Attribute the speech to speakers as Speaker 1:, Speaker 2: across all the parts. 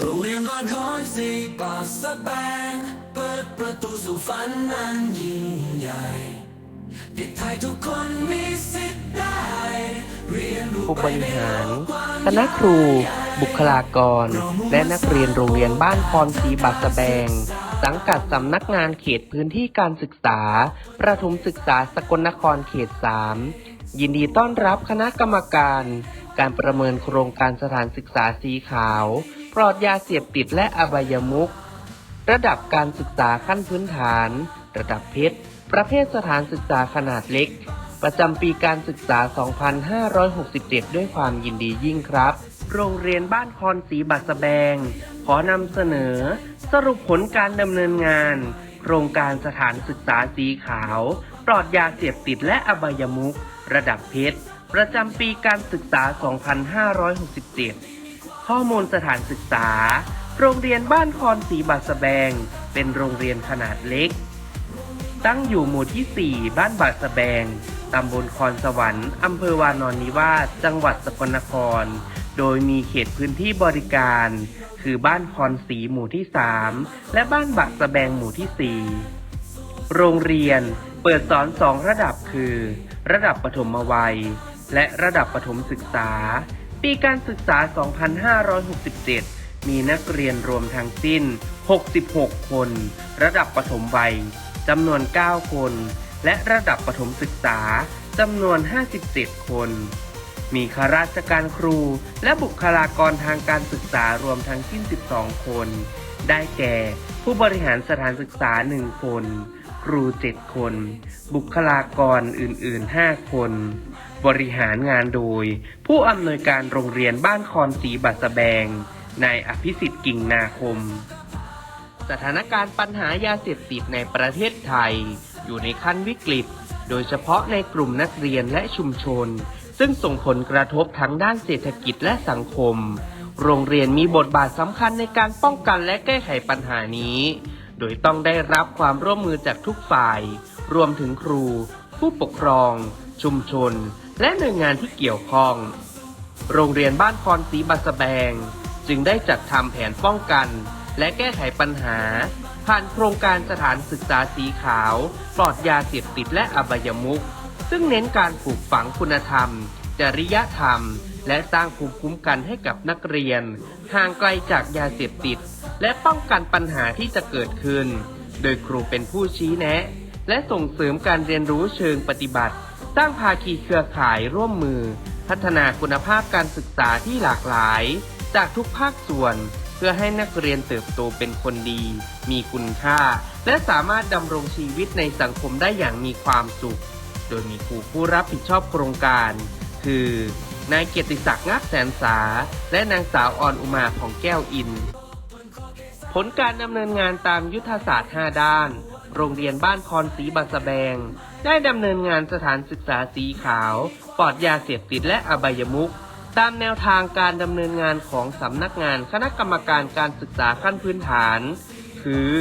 Speaker 1: โรงเรียนบ้านคอยสีปากสะแบงเปิดประตูสู่ฝันนั้นยิ่งใหญ่เด็กไทยทุกคนมีสิทธิ์ได้ เรียนรู้
Speaker 2: ผู้
Speaker 1: ไป
Speaker 2: บริ
Speaker 1: ใน
Speaker 2: หาร
Speaker 1: โลกกว้าง
Speaker 2: คณะครู บุคลากร และนักเรียนโรงเรียนบ้านคอนสีบาสะแบง สังกัดสำนักงานเขตพื้นที่การศึกษา ประถมศึกษาสกลนครเขต 3 ยินดีต้อนรับคณะกรรมการ การประเมินโครงการสถานศึกษาสีขาว ปลอดยาเสพติดและอบายมุขระดับการศึกษาขั้นพื้นฐาน ระดับเพชร ประเภทสถานศึกษาขนาดเล็ก ประจำปีการศึกษา 2567 ด้วยความยินดียิ่งครับ โรงเรียนบ้านคอนสีบัสแบง ขอนำเสนอ สรุปผลการดำเนินงาน โครงการสถานศึกษาสีขาว ปลอดยาเสพติดและอบายมุขระดับเพชร ประจำปีการศึกษา 2567 ข้อมูลสถานศึกษา โรงเรียนบ้านคอนสีบาสะแบง เป็นโรงเรียนขนาดเล็ก ตั้งอยู่หมู่ที่ 4 บ้านบาสะแบง ตำบลคอนสวรรค์อำเภอวานอนนิวาส จังหวัดสกลนคร โดยมีเขตพื้นที่บริการ คือบ้านคอนสีหมู่ที่ 3 และบ้านบาสะแบงหมู่ที่ 4 โรงเรียนเปิดสอนสองระดับคือ ระดับปฐมวัย และระดับประถมศึกษา ปีการศึกษา 2567 มีนักเรียนรวมทั้งสิ้น 66 คน ระดับปฐมวัยจำนวน 9 คน และระดับประถมศึกษาจำนวน 57 คน มีข้าราชการครู และบุคลากรทางการศึกษารวมทั้งสิ้น 12 คน ได้แก่ ผู้บริหารสถานศึกษา 1 คน ครู 7 คน บุคลากรอื่น ๆ 5 คน บริหารงานโดย ผู้อำนวยการโรงเรียนบ้านคอนสีบัสแบง นายอภิสิทธิ์กิ่งนาคม สถานการณ์ปัญหายาเสพติดในประเทศไทย อยู่ในขั้นวิกฤต โดยเฉพาะในกลุ่มนักเรียนและชุมชน ซึ่งส่งผลกระทบทั้งด้านเศรษฐกิจและสังคม โรงเรียนมีบทบาทสำคัญในการป้องกันและแก้ไขปัญหานี้ โดยต้องได้รับความร่วมมือจากทุกฝ่าย รวมถึงครู ผู้ปกครอง ชุมชน และหน่วยงานที่เกี่ยวข้อง โรงเรียนบ้านคอนสีบาสแบง จึงได้จัดทำแผนป้องกัน และแก้ไขปัญหา ผ่านโครงการสถานศึกษาสีขาว ปลอดยาเสพติดและอบายมุขซึ่งเน้นการปลูกฝังคุณธรรม จริยธรรม และสร้างภูมิคุ้มกันให้กับนักเรียน ห่างไกลจากยาเสพติด และป้องกันปัญหาที่จะเกิดขึ้น โดยครูเป็นผู้ชี้แนะ และส่งเสริมการเรียนรู้เชิงปฏิบัติ สร้างภาคีเครือข่ายร่วมมือ พัฒนาคุณภาพการศึกษาที่หลากหลาย จากทุกภาคส่วน เพื่อให้นักเรียนเติบโตเป็นคนดี มีคุณค่า และสามารถดำรงชีวิตในสังคมได้อย่างมีความสุข โดยมีครูผู้รับผิดชอบโครงการ คือนายเกียรติศักดิ์งักแสนสา และนางสาวออนอุมาของแก้วอิน ผลการดำเนินงานตามยุทธศาสตร์ 5 ด้าน โรงเรียนบ้านคอนสีบาสะแบง ได้ดำเนินงานสถานศึกษาสีขาว ปลอดยาเสพติดและอบายมุขตามแนวทางการดำเนินงานของสำนักงานคณะกรรมการการศึกษาขั้นพื้นฐาน คือ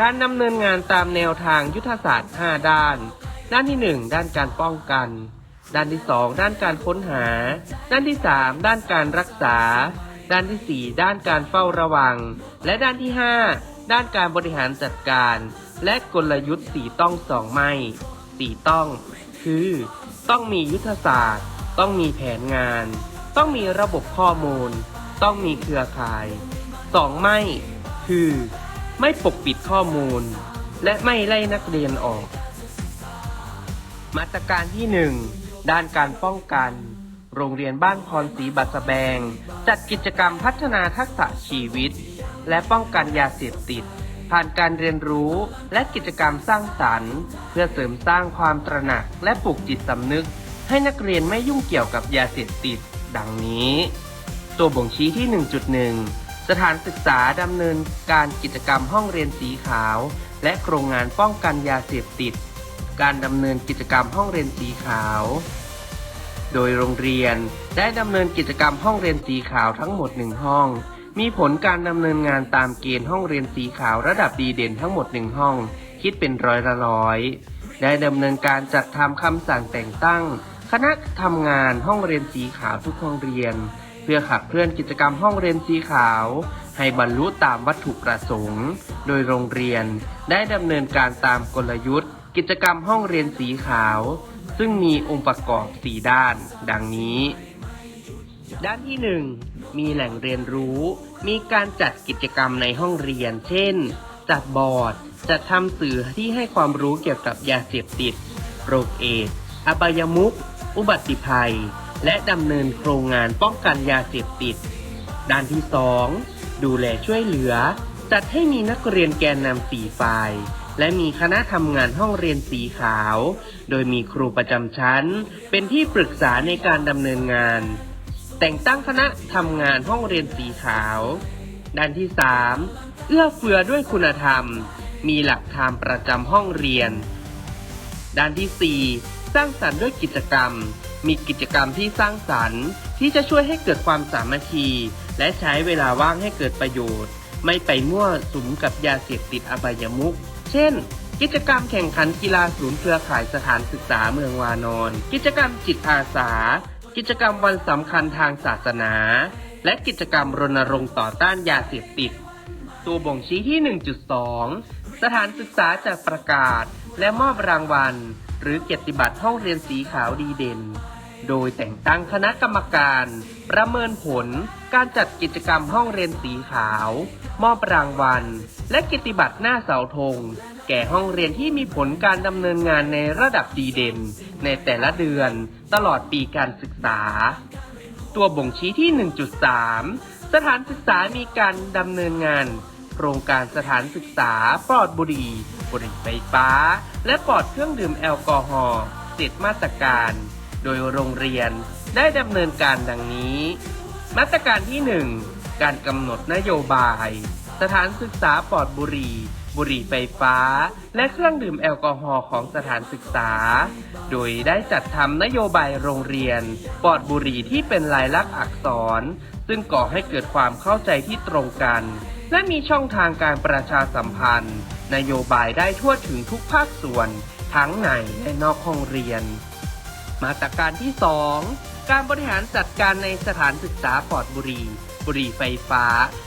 Speaker 2: การดำเนินงานตามแนวทางยุทธศาสตร์ 5 ด้าน ด้านที่ 1 ด้านการป้องกัน ด้านที่ 2 ด้านการค้นหา ด้านที่ 3 ด้านการรักษา ด้านที่ 4 ด้านการเฝ้าระวัง และด้านที่ 5 ด้านการบริหารจัดการ และกลยุทธ์สี่ต้องสองไม่สี่ต้อง คือ ต้องมียุทธศาสตร์ ต้องมีแผนงาน ต้องมีระบบข้อมูล ต้องมีเครือข่ายสองไม่ คือ ไม่ปกปิดข้อมูล และไม่ไล่นักเรียนออก มาตรการที่ 1 ด้านการป้องกัน โรงเรียนบ้านพรศรีบัสแบง จัดกิจกรรมพัฒนาทักษะชีวิต และป้องกันยาเสพติด ผ่านการเรียนรู้และกิจกรรมสร้างสรรค์ เพื่อเสริมสร้างความตระหนักและปลูกจิตสำนึก ให้นักเรียนไม่ยุ่งเกี่ยวกับยาเสพติด ดังนี้ ตัวบ่งชี้ที่ 1.1 สถานศึกษาดำเนินการกิจกรรมห้องเรียนสีขาว และโครงงานป้องกันยาเสพติด การดำเนินกิจกรรมห้องเรียนสีขาวโดยโรงเรียนได้ดำเนินกิจกรรมห้องเรียนสีขาวทั้งหมดหนึ่งห้อง มีผลการดำเนินงานตามเกณฑ์ห้องเรียนสีขาวระดับดีเด่นทั้งหมดหนึ่งห้อง คิดเป็นร้อยละร้อย ได้ดำเนินการจัดทำคำสั่งแต่งตั้ง คณะทำงานห้องเรียนสีขาวทุกห้องเรียน เพื่อขับเคลื่อนกิจกรรมห้องเรียนสีขาว ให้บรรลุตามวัตถุประสงค์ โดยโรงเรียนได้ดำเนินการตามกลยุทธ์ กิจกรรมห้องเรียนสีขาว ซึ่งมีองค์ประกอบ 4 ด้าน ดังนี้ ด้านที่ 1 มีแหล่งเรียนรู้ มีการจัดกิจกรรมในห้องเรียน เช่น จัดบอร์ด จัดทำสื่อที่ให้ความรู้เกี่ยวกับยาเสพติด โรคเอดส์อบายมุข อุบัติภัย และดำเนินโครงงานป้องกันยาเสพติด ด้านที่ 2 ดูแลช่วยเหลือ จัดให้มีนักเรียนแกนนำสี่ฝ่าย และมีคณะทำงานห้องเรียนสีขาว โดยมีครูประจำชั้น เป็นที่ปรึกษาในการดำเนินงาน แต่งตั้งคณะทำงานห้องเรียนสีขาว ด้านที่ 3 เอื้อเฟื้อด้วยคุณธรรม มีหลักธรรมประจำห้องเรียน ด้านที่ 4 สร้างสรรค์ด้วยกิจกรรม มีกิจกรรมที่สร้างสรรค์ ที่จะช่วยให้เกิดความสามัคคี และใช้เวลาว่างให้เกิดประโยชน์ ไม่ไปมั่วสุมกับยาเสพติดอบายมุขเช่นกิจกรรมแข่งขันกีฬาศูนย์เครือข่ายสถานศึกษาเมืองวานอน กิจกรรมจิตอาสา กิจกรรมวันสำคัญทางศาสนา และกิจกรรมรณรงค์ต่อต้านยาเสพติด ตัวบ่งชี้ที่ 1.2 สถานศึกษาจัดประกาศ และมอบรางวัล หรือเกียรติบัตรห้องเรียนสีขาวดีเด่น โดยแต่งตั้งคณะกรรมการ ประเมินผล การจัดกิจกรรมห้องเรียนสีขาว มอบรางวัล และกียรติบัตรหน้าเสาธง แก่ห้องเรียนที่มีผลการดำเนินงานในระดับดีเด่น ในแต่ละเดือนตลอดปีการศึกษา ตัวบ่งชี้ที่ 1.3 สถานศึกษามีการดำเนินงานโครงการสถานศึกษาปลอดบุหรี่บุหรี่ไฟฟ้า และปลอดเครื่องดื่มแอลกอฮอล์เสร็จมาตรการ โดยโรงเรียนได้ดำเนินการดังนี้ มาตรการที่ 1 การกำหนดนโยบาย สถานศึกษาปลอดบุหรี่ บุหรี่ไฟฟ้า และเครื่องดื่มแอลกอฮอล์ของสถานศึกษา โดยได้จัดทำนโยบายโรงเรียนปลอดบุหรี่ที่เป็นลายลักษณ์อักษร ซึ่งก่อให้เกิดความเข้าใจที่ตรงกัน และมีช่องทางการประชาสัมพันธ์ นโยบายได้ทั่วถึงทุกภาคส่วนทั้งในและนอกห้องเรียน มาตรการที่ 2 การบริหารจัดการในสถานศึกษาปลอดบุหรี่ บุหรี่ไฟฟ้า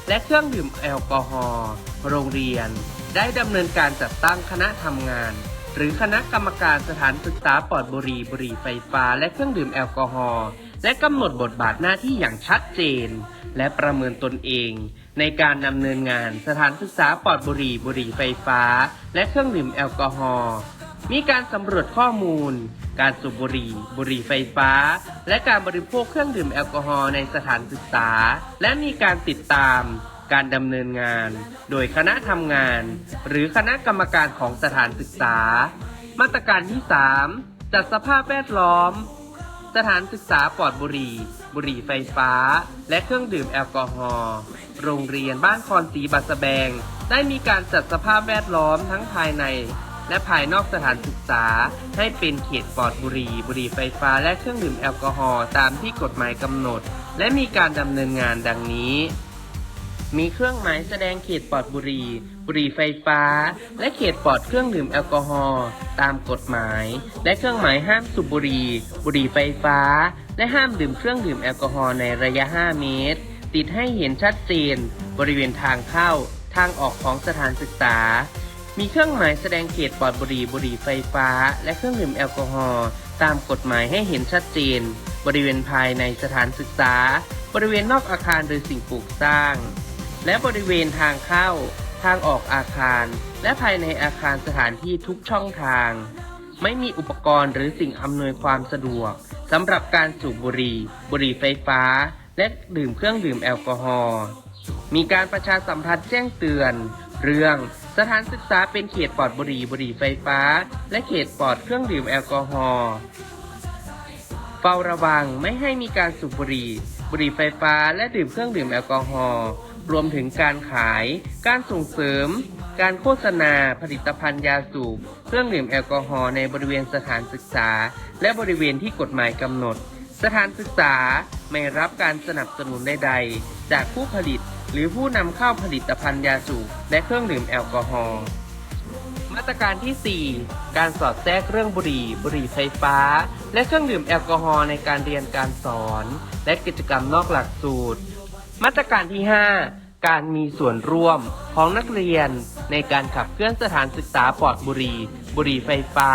Speaker 2: และเครื่องดื่มแอลกอฮอล์โรงเรียน ได้ดำเนินการจัดตั้งคณะทำงาน หรือคณะกรรมการสถานศึกษาปลอดบุหรี่บุหรี่ไฟฟ้า และเครื่องดื่มแอลกอฮอล์และกำหนดบทบาทหน้าที่อย่างชัดเจน และประเมินตนเอง ในการดำเนินงานสถานศึกษาปลอดบุหรี่บุหรี่ไฟฟ้า และเครื่องดื่มแอลกอฮอล์ มีการสำรวจข้อมูล การสูบบุหรี่ บุหรี่ไฟฟ้า และการบริโภคเครื่องดื่มแอลกอฮอล์ในสถานศึกษา และมีการติดตามการดำเนินงาน โดยคณะทำงาน หรือคณะกรรมการของสถานศึกษา มาตรการที่ 3 จัดสภาพแวดล้อม สถานศึกษาปลอดบุหรี่ บุหรี่ไฟฟ้า และเครื่องดื่มแอลกอฮอล์โรงเรียนบ้านคอนสีบัสแบง ได้มีการจัดสภาพแวดล้อมทั้งภายใน และภายนอกสถานศึกษา ให้เป็นเขตปลอดบุหรี่บุหรี่ไฟฟ้าและเครื่องดื่มแอลกอฮอล์ตามที่กฎหมายกำหนด และมีการดำเนินงานดังนี้มีเครื่องหมายแสดงเขตปลอดบุหรี่ บุหรี่ไฟฟ้า และเขตปลอดเครื่องดื่มแอลกอฮอล์ตามกฎหมาย และเครื่องหมายห้ามสูบบุหรี่ บุหรี่ไฟฟ้า และห้ามดื่มเครื่องดื่มแอลกอฮอล์ในระยะ 5 เมตร ติดให้เห็นชัดเจน บริเวณทางเข้า ทางออกของสถานศึกษา มีเครื่องหมายแสดงเขตปลอดบุหรี่บุหรี่ไฟฟ้า และเครื่องดื่มแอลกอฮอล์ตามกฎหมายให้เห็นชัดเจน บริเวณภายในสถานศึกษา บริเวณนอกอาคารหรือสิ่งปลูกสร้าง และบริเวณทางเข้า ทางออกอาคาร และภายในอาคารสถานที่ทุกช่องทาง ไม่มีอุปกรณ์หรือสิ่งอำนวยความสะดวกสำหรับการสูบบุหรี่ บุหรี่ไฟฟ้า และดื่มเครื่องดื่มแอลกอฮอล์มีการประชาสัมพันธ์แจ้งเตือน เรื่องสถานศึกษาเป็นเขตปลอดบุหรี่บุหรี่ไฟฟ้า และเขตปลอดเครื่องดื่มแอลกอฮอล์เฝ้าระวังไม่ให้มีการสูบบุหรี่ บุหรี่ไฟฟ้าและดื่มเครื่องดื่มแอลกอฮอล์รวมถึงการขาย การส่งเสริม การโฆษณา ผลิตภัณฑ์ยาสูบ เครื่องดื่มแอลกอฮอล์ในบริเวณสถานศึกษา และบริเวณที่กฎหมายกำหนด สถานศึกษาไม่รับการสนับสนุนใดๆ จากผู้ผลิต หรือผู้นำเข้าผลิตภัณฑ์ยาสูบและเครื่องดื่มแอลกอฮอล์มาตรการที่ 4 การสอดแทรกเรื่องบุหรี่ บุหรี่ไฟฟ้า และเครื่องดื่มแอลกอฮอล์ในการเรียนการสอน และกิจกรรมนอกหลักสูตร มาตรการที่ 5 การมีส่วนร่วมของนักเรียน ในการขับเคลื่อนสถานศึกษาปลอดบุหรี่ บุหรี่ไฟฟ้า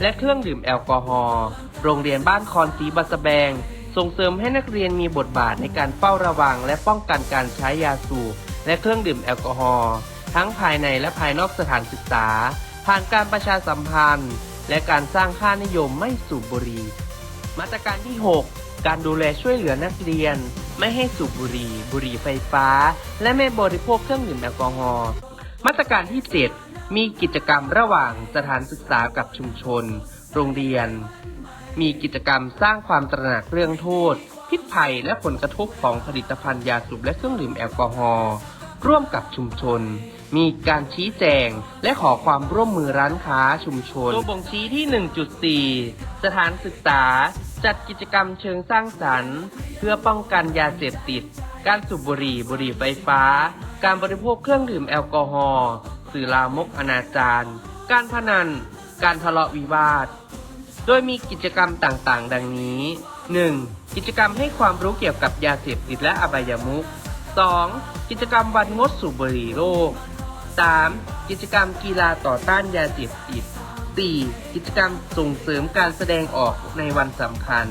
Speaker 2: และเครื่องดื่มแอลกอฮอล์ โรงเรียนบ้านคอนสีบัสแบง ส่งเสริมให้นักเรียนมีบทบาทในการเฝ้าระวัง และป้องกันการใช้ยาสูบและเครื่องดื่มแอลกอฮอล์ทั้งภายในและภายนอกสถานศึกษา ผ่านการประชาสัมพันธ์ และการสร้างค่านิยมไม่สูบบุหรี่มาตรการที่ 6 การดูแลช่วยเหลือนักเรียน ไม่ให้สูบบุหรี่ บุหรี่ไฟฟ้า และไม่บริโภคเครื่องดื่มแอลกอฮอล์มาตรการที่ 7 มีกิจกรรมระหว่างสถานศึกษากับชุมชน โรงเรียน มีกิจกรรมสร้างความตระหนักเรื่องโทษ พิษภัยและผลกระทบของผลิตภัณฑ์ยาสูบและเครื่องดื่มแอลกอฮอล์ร่วมกับชุมชน มีการชี้แจง และขอความร่วมมือร้านค้าชุมชน ตัวบ่งชี้ที่ 1.4 สถานศึกษา จัดกิจกรรมเชิงสร้างสรรค์ เพื่อป้องกันยาเสพติด การสูบบุหรี่บุหรี่ไฟฟ้า การบริโภคเครื่องดื่มแอลกอฮอล์สื่อลามกอนาจารการพนัน การทะเลาะวิวาท โดยมีกิจกรรมต่างๆ ดังนี้ 1. กิจกรรมให้ความรู้เกี่ยวกับยาเสพติดและอบายมุข 2. กิจกรรมวันงดสูบบุหรี่โลก 3. กิจกรรมกีฬาต่อต้านยาเสพติด 4. กิจกรรมส่งเสริมการแสดงออกในวันสำคัญ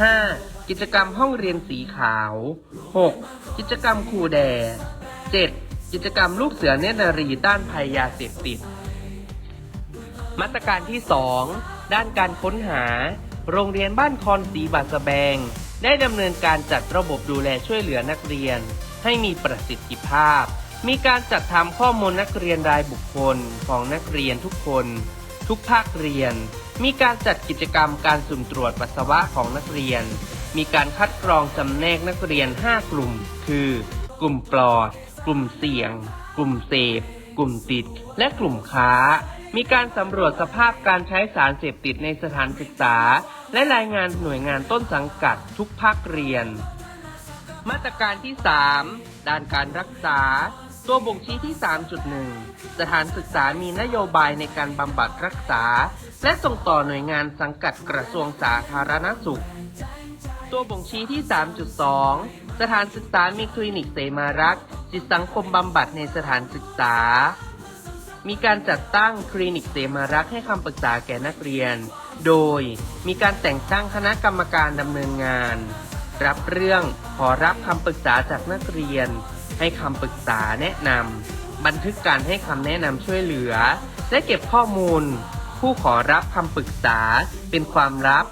Speaker 2: 5. กิจกรรมห้องเรียนสีขาว 6. กิจกรรมครูแด 7. กิจกรรมลูกเสือเนตรนารีต้านภัยยาเสพติด มาตรการที่ 2 ด้านการค้นหา โรงเรียนบ้านคอนสีบาสะแบง ได้ดำเนินการจัดระบบดูแลช่วยเหลือนักเรียน ให้มีประสิทธิภาพ มีการจัดทำข้อมูลนักเรียนรายบุคคลของนักเรียนทุกคน ทุกภาคเรียน มีการจัดกิจกรรมการสุ่มตรวจปัสสาวะของนักเรียน มีการคัดกรองจำแนกนักเรียน 5 กลุ่ม คือ กลุ่มปลอด กลุ่มเสี่ยง กลุ่มเสพ กลุ่มติด และกลุ่มค้า มีการสำรวจสภาพการใช้สารเสพติดในสถานศึกษา และรายงานหน่วยงานต้นสังกัดทุกภาคเรียน มาตรการที่ 3 ด้านการรักษา ตัวบ่งชี้ที่ 3.1 สถานศึกษามีนโยบายในการบำบัดรักษา และส่งต่อหน่วยงานสังกัดกระทรวงสาธารณสุข ตัวบ่งชี้ที่ 3.2 สถานศึกษามีคลินิกเสมารักษ์จิตสังคมบำบัดในสถานศึกษา มีการจัดตั้งคลินิกเสมารักษ์ให้คำปรึกษาแก่นักเรียน โดยมีการแต่งตั้งคณะกรรมการดำเนินงาน รับเรื่องขอรับคำปรึกษาจากนักเรียน ให้คำปรึกษาแนะนำบันทึกการให้คำแนะนำช่วยเหลือ และเก็บข้อมูล ผู้ขอรับคำปรึกษาเป็นความลับ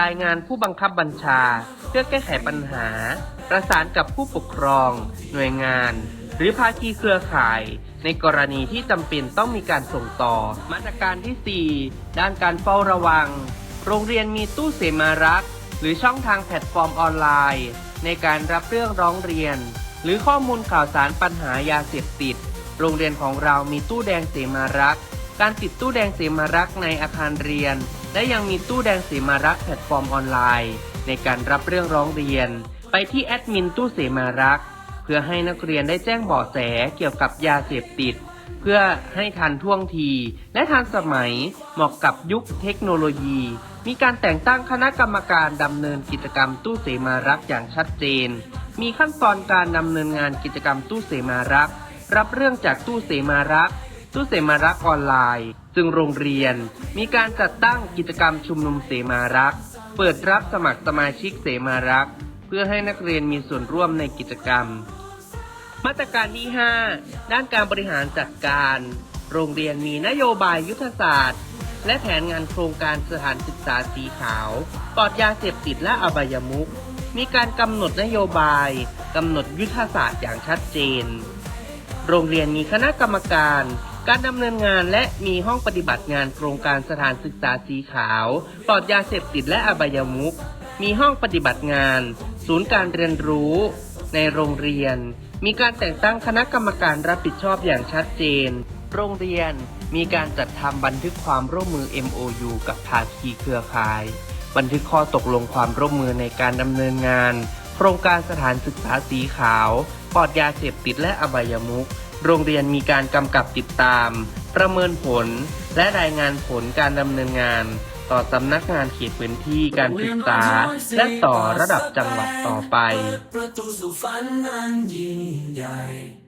Speaker 2: รายงานผู้บังคับบัญชา เพื่อแก้ไขปัญหา ประสานกับผู้ปกครอง หน่วยงาน หรือภาคีเครือข่าย ในกรณีที่จำเป็นต้องมีการส่งต่อ มาตรการที่ 4 ด้านการเฝ้าระวัง โรงเรียนมีตู้เสมารักษ์ หรือช่องทางแพลตฟอร์มออนไลน์ ในการรับเรื่องร้องเรียน หรือข้อมูลข่าวสารปัญหายาเสพติด โรงเรียนของเรามีตู้แดงเสมารักษ์การติดตู้แดงเสมารักษ์ในอาคารเรียน และยังมีตู้แดงเสมารักษ์แพลตฟอร์มออนไลน์ ในการรับเรื่องร้องเรียน ไปที่แอดมินตู้เสมารักษ์ เพื่อให้นักเรียนได้แจ้งเบาะแสเกี่ยวกับยาเสพติด เพื่อให้ทันท่วงที และทันสมัยเหมาะกับยุคเทคโนโลยี มีการแต่งตั้งคณะกรรมการดำเนินกิจกรรมตู้เสมารักษ์อย่างชัดเจน มีขั้นตอนการดำเนินงานกิจกรรมตู้เสมารักษ์รับเรื่องจากตู้เสมารักษ์ตู้เสมารักษ์ออนไลน์ ซึ่งโรงเรียนมีการจัดตั้งกิจกรรมชุมนุมเสมารักษ์เปิดรับสมัครสมาชิกเสมารักษ์ พื่อให้นักเรียนมีส่วนร่วมในกิจกรรม มาตรการที่ 5 ด้านการบริหารจัดการ โรงเรียนมีนโยบายยุทธศาสตร์ และแผนงานโครงการสถานศึกษาสีขาว ปลอดยาเสพติดและอบายมุขมีการกำหนดนโยบายกำหนดยุทธศาสตร์อย่างชัดเจน โรงเรียนมีคณะกรรมการ การดำเนินงานและมีห้องปฏิบัติงานโครงการสถานศึกษาสีขาว ปลอดยาเสพติดและอบายมุขมีห้องปฏิบัติงาน ศูนย์การเรียนรู้ในโรงเรียน มีการแต่งตั้งคณะกรรมการรับผิดชอบอย่างชัดเจน โรงเรียนมีการจัดทำบันทึกความร่วมมือ MOU กับภาคีเครือข่าย บันทึกข้อตกลงความร่วมมือในการดำเนินงาน โครงการสถานศึกษาสีขาวปลอดยาเสพติดและอบายมุขโรงเรียนมีการกำกับติดตาม ประเมินผล และรายงานผลการดำเนินงาน
Speaker 1: ต่อสำนักงานเขตพื้นที่การศึกษา และต่อระดับจังหวัดต่อไป